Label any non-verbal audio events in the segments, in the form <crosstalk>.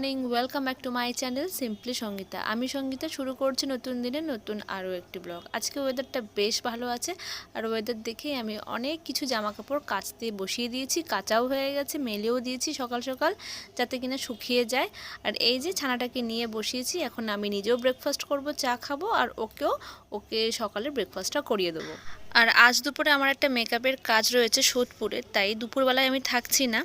Morning welcome back to my channel simply Sangeeta আমি সঙ্গীতা শুরু করছি নতুন দিনে নতুন আরও একটি ব্লগ আজকে ওয়েদারটা বেশ ভালো আছে, আর ওয়েদার দেখেই আমি অনেক কিছু জামা কাপড় কাচতে বসিয়ে দিয়েছি, কাঁচাও হয়ে গেছে, মেলেও দিয়েছি সকাল সকাল, যাতে কিনা শুকিয়ে যায়। আর এই যে ছানাটাকে নিয়ে বসিয়েছি, এখন আমি নিজেও ব্রেকফাস্ট করব, চা খাব, আর ওকেও ওকে সকালে ব্রেকফাস্টটা করিয়ে দেবো। আর আজ দুপুরে আমার একটা মেকআপের কাজ রয়েছে সোদপুরে, তাই দুপুরবেলায় আমি থাকছি না।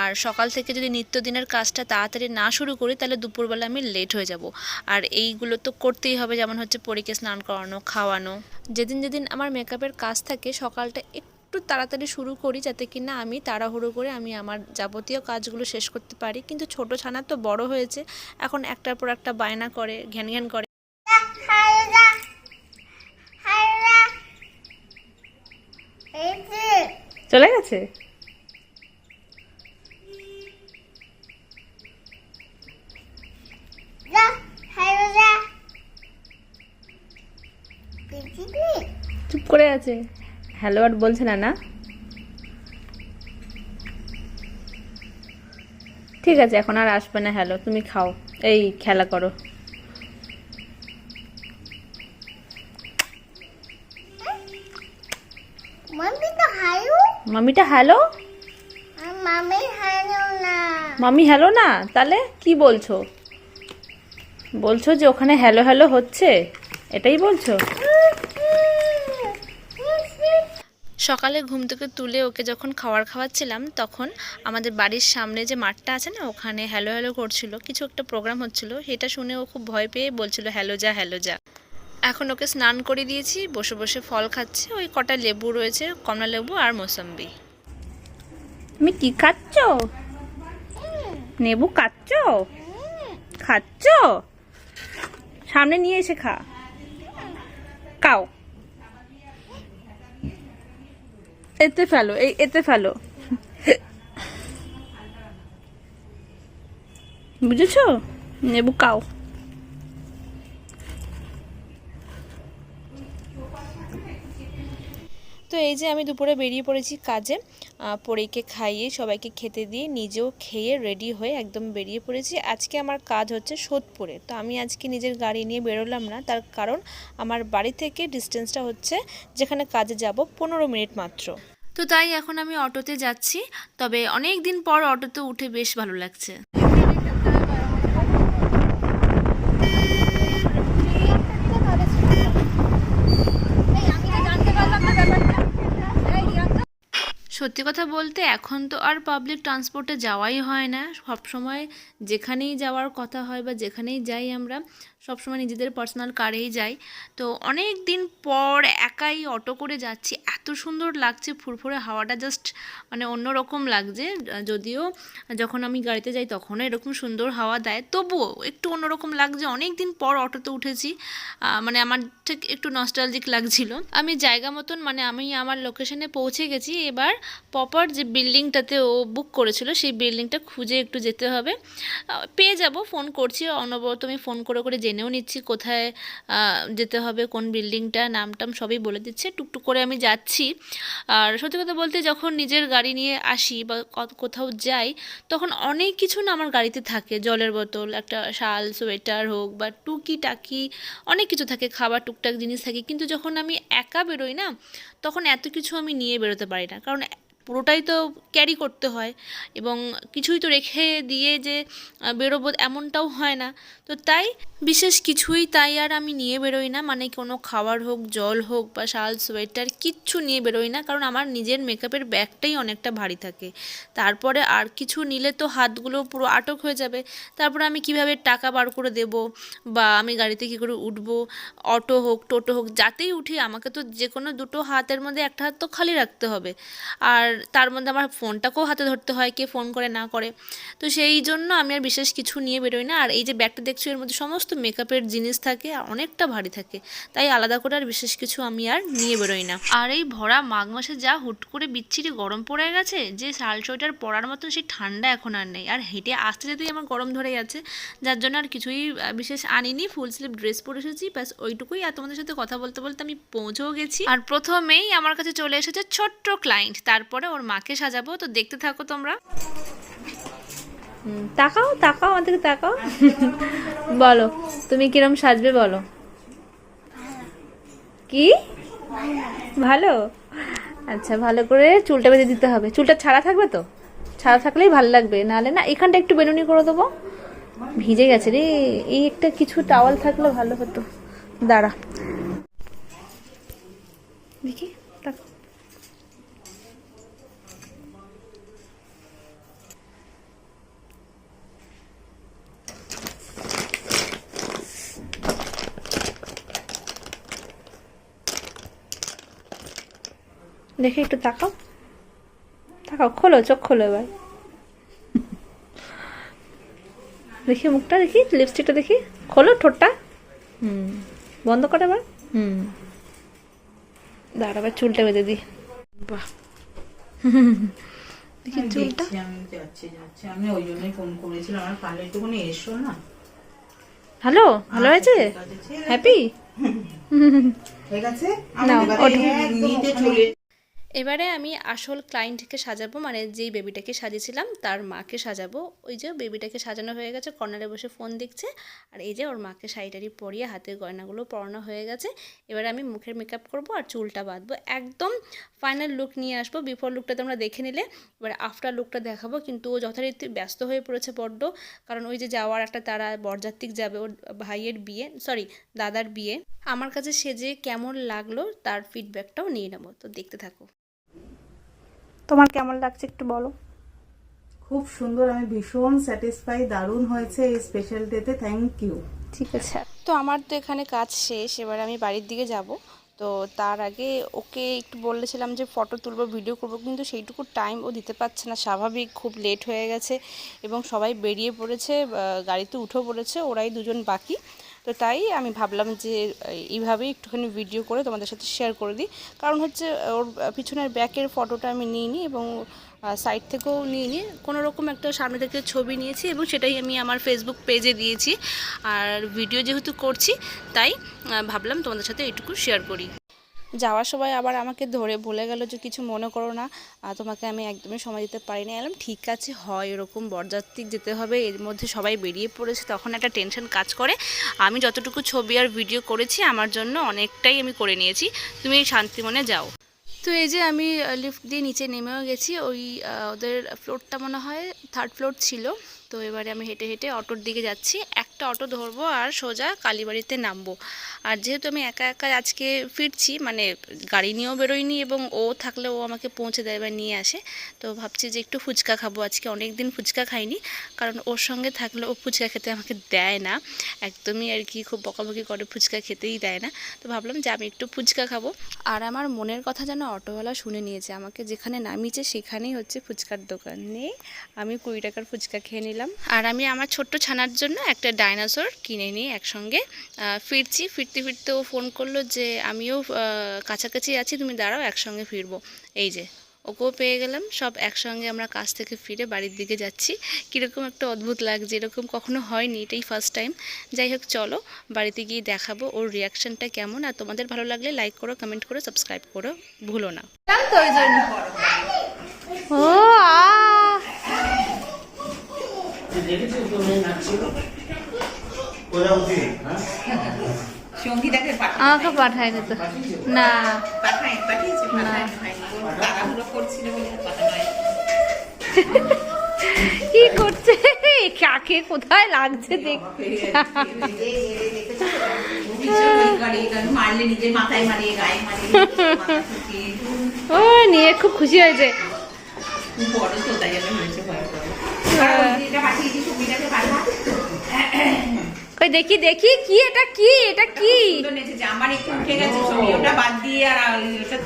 আর সকাল থেকে যদি নিত্যদিনের কাজটা তাড়াতাড়ি না শুরু করি, তাহলে দুপুরবেলা আমি লেট হয়ে যাব। আর এইগুলো তো করতেই হবে, যেমন হচ্ছে পরীকে স্নান করানো, খাওয়ানো। যেদিন যেদিন আমার মেকআপের কাজ থাকে, সকালটা একটু তাড়াতাড়ি শুরু করি, যাতে কি না আমি তাড়াহুড়ো করে আমি আমার যাবতীয় কাজগুলো শেষ করতে পারি। কিন্তু ছোট ছানা তো বড় হয়েছে, এখন একটার পর একটা বায়না করে, ঘ্যান ঘ্যান করে হায়রা হায়রা এই যে চলে গেছে? চুপ করে আছে। হ্যালো আর বলছে না না? ঠিক আছে এখন আর আসবে না হ্যালো তুমি খাও। এই খেলা করো। মাম্মি হায়ু মামিটা হ্যালো? মামি হায়ু না। মামি হ্যালো না? তাহলে কি বলছো? বলছো যে ওখানে হ্যালো হ্যালো হচ্ছে? এটাই বলছো? সকালে ঘুম থেকে তুলে ওকে যখন খাবার খাওয়াচ্ছিলাম তখন আমাদের বাড়ির সামনে যে মাঠটা আছে না ওখানে হ্যালো হ্যালো করছিল। কিছু একটা প্রোগ্রাম হচ্ছিল। সেটা শুনে ও খুব ভয় পেয়ে বলছিল হ্যালো যা হ্যালো যা। এখন ওকে স্নান করে দিয়েছি, বসে বসে ফল খাচ্ছে, ওই কটা লেবু রয়েছে, কমলা লেবু আর মোসাম্বি। তুমি কি খাচ্ছ? নেবু খাচ্ছ? খাচ্ছ? সামনে নিয়ে এসে খা। কাও এতে ফেলো, এই এতে ফেলো। বুঝেছ? নেবু কাও তো এই যে আমি দুপুরে বেরিয়ে পড়েছি কাজে পরীকে খাইয়ে সবাইকে খেতে দিয়ে নিজেও খেয়ে রেডি হয়ে একদম বেরিয়ে পড়েছি। আজকে আমার কাজ হচ্ছে সোদপুরে। তো আমি আজকে নিজের গাড়ি নিয়ে বেরোলাম না, তার কারণ আমার বাড়ি থেকে ডিস্টেন্সটা হচ্ছে যেখানে কাজে যাব পনেরো মিনিট মাত্র। তো তাই এখন আমি অটোতে যাচ্ছি, তবে অনেক দিন পর অটোতে উঠে বেশ ভালো লাগছে। সত্যি কথা বলতে এখন তো আর পাবলিক ট্রান্সপোর্টে যাওয়াই হয় না। সব সময় যেখানেই যাওয়ার কথা হয় বা যেখানেই যাই আমরা সব সময় নিজেদের পার্সোনাল কারেই যাই। তো অনেক দিন পর একাই অটো করে যাচ্ছি। এত সুন্দর লাগছে, ফুরফুরে হাওয়াটা জাস্ট মানে অন্যরকম লাগছে। যদিও যখন আমি গাড়িতে যাই তখনও এরকম সুন্দর হাওয়া দেয়। তবুও একটু অন্যরকম লাগছে। অনেক দিন পর অটোতে উঠেছি। মানে আমার ঠিক একটু নস্টালজিক লাগছিল। আমি জায়গা মতন মানে আমি আমার লোকেশনে পৌঁছে গেছি। এবার প্রপার যে বিল্ডিংটাতে ও বুক করেছিল, সেই বিল্ডিংটা খুঁজে একটু যেতে হবে। পেয়ে যাব ফোন করছি। অনবরত আমি ফোন করে করে জেনেও নিচ্ছি কোথায় যেতে হবে, কোন বিল্ডিংটা নাম টাম সবই বলে দিচ্ছে। টুকটুক করে আমি যাচ্ছি। আর সত্যি কথা বলতে যখন নিজের গাড়ি নিয়ে আসি বা কোথাও যাই, তখন অনেক কিছু না আমার গাড়িতে থাকে। জলের বোতল, একটা শাল, সোয়েটার হোক বা টুকি টাকি অনেক কিছু থাকে। খাবার, টুকটাক জিনিস থাকে। কিন্তু যখন আমি একা বেরোই না, তখন এত কিছু আমি নিয়ে বেরোতে পারি না। কারণ পুরোটাই তো ক্যারি করতে হয় এবং কিছুই তো রেখে দিয়ে যে বেরোবো এমনটাও হয় না। তো তাই বিশেষ কিছুই তাই আর আমি নিয়ে বেরোই না। মানে কোনো খাবার হোক, জল হোক বা শাল, সোয়েটার কিচ্ছু নিয়ে বেরোই না। কারণ আমার নিজের মেকআপের ব্যাগটাই অনেকটা ভারী থাকে। তারপরে আর কিছু নিলে তো হাতগুলো পুরো আটক হয়ে যাবে। তারপরে আমি কীভাবে টাকা বার করে দেব বা আমি গাড়িতে কী করে উঠবো, অটো হোক, টোটো হোক, যাতেই উঠি, আমাকে তো যে কোনো দুটো হাতের মধ্যে একটা হাত তো খালি রাখতে হবে। আর তার মধ্যে আমার ফোনটাকেও হাতে ধরতে হয় কে ফোন করে না করে। তো সেই জন্য আমি আর বিশেষ কিছু নিয়ে বেরোই না। আর এই যে ব্যাগটা দেখছ, এর মধ্যে সমস্ত মেকআপের জিনিস থাকে অনেকটা ভারী থাকে। তাই আলাদা করে আর বিশেষ কিছু আমি আর নিয়ে বেরোই না। আর এই ভরা মাঘ মাসে যা হুট করে বিচ্ছিরি গরম পড়ে গেছে, যে শাল সোয়েটার পরার মতন সেই ঠান্ডা এখন আর নেই। আর হেঁটে আসতে যেতেই আমার গরম ধরে গেছে, যার জন্য আর কিছুই বিশেষ আনিনি। ফুল স্লিভ ড্রেস পরে এসেছি, ব্যাস ওইটুকুই। আর তোমাদের সাথে কথা বলতে বলতে আমি পৌঁছেও গেছি। আর প্রথমেই আমার কাছে চলে এসেছে ছোট্ট ক্লায়েন্ট তারপরে ওর মাকে সাজাবো, তো দেখতে থাকো তোমরা। তাকাও তাকাও, আমাদেরকে তাকাও। <laughs> বলো, তুমি কিরম সাজবে বলো। কি? ভালো? আচ্ছা ভালো করে চুলটা বেঁধে দিতে হবে। চুলটা ছাড়া থাকবে তো? ছাড়া থাকলেই ভালো লাগবে। নাহলে না, এখানটা একটু বেনুনি করে দেবো। ভিজে গেছে রে। এই একটা কিছু টাওয়াল থাকলে ভালো হতো। দাঁড়া। দেখি। দেখি একটু তাকাও। তাকাও খোলো চোখ খোলো এবার। দেখি মুখটা দেখি লিপস্টিকটা দেখি। খোলো ঠোঁটটা। হুম বন্ধ করে এবার। হুম। দাঁড়া আবার চুলটা বেঁধে দিই। বাহ। <laughs> দেখি আমি চুলটা। আমি যাচ্ছি যাচ্ছি। আমি ওই জন্যই ফোন করেছিলাম। আমার পার্লার একটুখানি এসো না। ভালো ভালো হয়েছে? আছে, হ্যাপি ঠিক আছে? <laughs> নাও, ওঠো। এবারে আমি আসল ক্লায়েন্টকে সাজাবো মানে যেই বেবিটাকে সাজিয়েছিলাম, তার মাকে সাজাবো। ওই যে বেবিটাকে সাজানো হয়ে গেছে, কর্নারে বসে ফোন দেখছে, আর এই যে ওর মাকে শাড়িটারি পরিয়ে হাতের গয়নাগুলো পরানো হয়ে গেছে। এবারে আমি মুখের মেকআপ করব আর চুলটা বাঁধবো। একদম ফাইনাল লুক নিয়ে আসব বিফোর লুকটা তোমরা দেখে নিলে। এবার আফটার লুকটা দেখাবো, কিন্তু ও যথারীতি ব্যস্ত হয়ে পড়েছে বড্ড। কারণ ওই যে যাওয়ার একটা তারা বরযাত্রিক যাবে, ওর ভাইয়ের বিয়ে সরি দাদার বিয়ে। আমার কাছে সে সেজে কেমন লাগল, তার ফিডব্যাকটাও নিয়ে নেব। তো দেখতে থাকো। তোমার কেমন লাগছে একটু বলো। খুব সুন্দর আমি ভীষণ স্যাটিসফাই দারুণ হয়েছে এই স্পেশাল ডেতে থ্যাংক ইউ ঠিক আছে। তো আমার তো এখানে কাজ শেষ এবার আমি বাড়ির দিকে যাব। তো তার আগে ওকে একটু বলেছিলাম যে ফটো তুলবো ভিডিও করব কিন্তু সেইটুকু টাইম ও দিতে পারছে না। স্বাভাবিক খুব লেট হয়ে গেছে এবং সবাই বেরিয়ে পড়েছে গাড়িতে উঠেও পড়েছে ওরাই দুজন বাকি। তো তাই আমি ভাবলাম যে, এইভাবেই একটুখানি ভিডিও করে তোমাদের সাথে শেয়ার করে দিই। কারণ হচ্ছে, ওর পিছনের ব্যাকের ফটোটা আমি নিইনি এবং সাইড থেকেও নিইনি। কোনো রকম একটা সামনে থেকে ছবি নিয়েছি এবং সেটাই আমি আমার ফেসবুক পেজে দিয়েছি। আর ভিডিও যেহেতু করছি, তাই ভাবলাম তোমাদের সাথে এইটুকু শেয়ার করি। যাওয়ার সময় আবার আমাকে ধরে বলে গেল যে, কিছু মনে করো না তোমাকে আমি একদমই সময় দিতে পারিনি। এলাম ঠিক আছে, হয়, এরকম বরযাত্রিক যেতে হবে, এর মধ্যে সবাই বেরিয়ে পড়েছে, তখন একটা টেনশন কাজ করে। আমি যতটুকু ছবি আর ভিডিও করেছি, আমার জন্য অনেকটাই আমি করে নিয়েছি। তুমি শান্তি মনে যাও। তো এই যে আমি লিফট দিয়ে নিচে নেমেও গেছি, ওই ওদের ফ্লোরটা মনে হয় থার্ড ফ্লোর ছিল। তো এবারে আমি হেঁটে হেঁটে অটোর দিকে যাচ্ছি। একটা অটো ধরবো আর সোজা কালীবাড়িতে নামবো। আর যেহেতু আমি একা একা আজকে ফিরছি মানে গাড়ি নিয়েও বেরোয়নি এবং ও থাকলে ও আমাকে পৌঁছে দেয় বা নিয়ে আসে, তো ভাবছি যে একটু ফুচকা খাব। আজকে অনেক দিন ফুচকা খাইনি, কারণ ওর সঙ্গে থাকলে ও ফুচকা খেতে আমাকে দেয় না। একদমই আর কি খুব বকাবকি করে ফুচকা খেতেই দেয় না। তো ভাবলাম যে আমি একটু ফুচকা খাব। আর আমার মনের কথা যেন অটোওয়ালা শুনে নিয়েছে আমাকে, যেখানে নামিয়েছে সেখানেই হচ্ছে ফুচকার দোকান। নিয়ে আমি কুড়ি টাকার ফুচকা খেয়ে নিলাম। আর আমি আমার ছোট্ট ছানার জন্য একটা ডাইনোসর কিনে নিয়ে একসঙ্গে ফিরছি। ফিরতে ফিরতে ও ফোন করল যে আমিও কাছাকাছি আছি তুমি দাঁড়াও একসঙ্গে ফিরবো। এই যে ওকেও পেয়ে গেলাম। সব একসঙ্গে আমরা কাজ থেকে ফিরে বাড়ির দিকে যাচ্ছি। কীরকম একটা অদ্ভুত লাগছে এরকম কখনো হয়নি এটাই ফার্স্ট টাইম যাই হোক চলো বাড়িতে গিয়ে দেখাবো ওর রিয়াকশনটা কেমন। আর তোমাদের ভালো লাগলে লাইক করো কমেন্ট করো সাবস্ক্রাইব করো ভুলো না। ও আ। সঙ্গীতাকে আমাকে পাঠায়নি তো না। পাঠানো হয়নি। কি করছে? কাকে কোথায় লাগছে দেখ ভীষণ ওই গাড়ি, গাড়ি মারলে নিজের মাথায় মারিয়ে গায়ে মারিয়ে মাথা ঠুকিয়ে। ও নিয়ে খুব খুশি হয়েছে। বড় তো তাই হয়েছে ভয় করে। আর ওই দেখি দেখি কি এটা কি? এটা কি? আমার একটু উঠে গেছে ছবি ওটা বাদ দিয়ে আর ওটা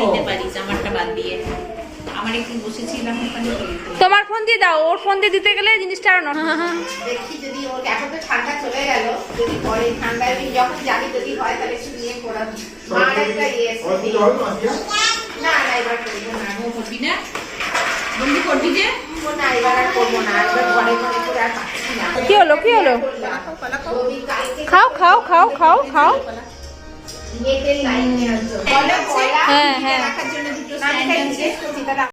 নিতে পারিস আমারটা বাদ দিয়ে। আমার একটু বসেছিলাম। তোমার ফোন দিয়ে দাও ওর ফোন দিয়ে দিতে গেলে জিনিসটা আরও দেখি যদি ওর এখন তো ঠান্ডা চলে গেল যদি পরে ঠান্ডায় যখন যাবি যদি হয় তাহলে একটু নিয়ে পড়া মার একটা ইয়ে না না এবার করব না। ও করবি না? বন্ধু করবি যে? কি হলো কি হলো? খাও খাও খাও খাও খাও। হ্যাঁ হ্যাঁ।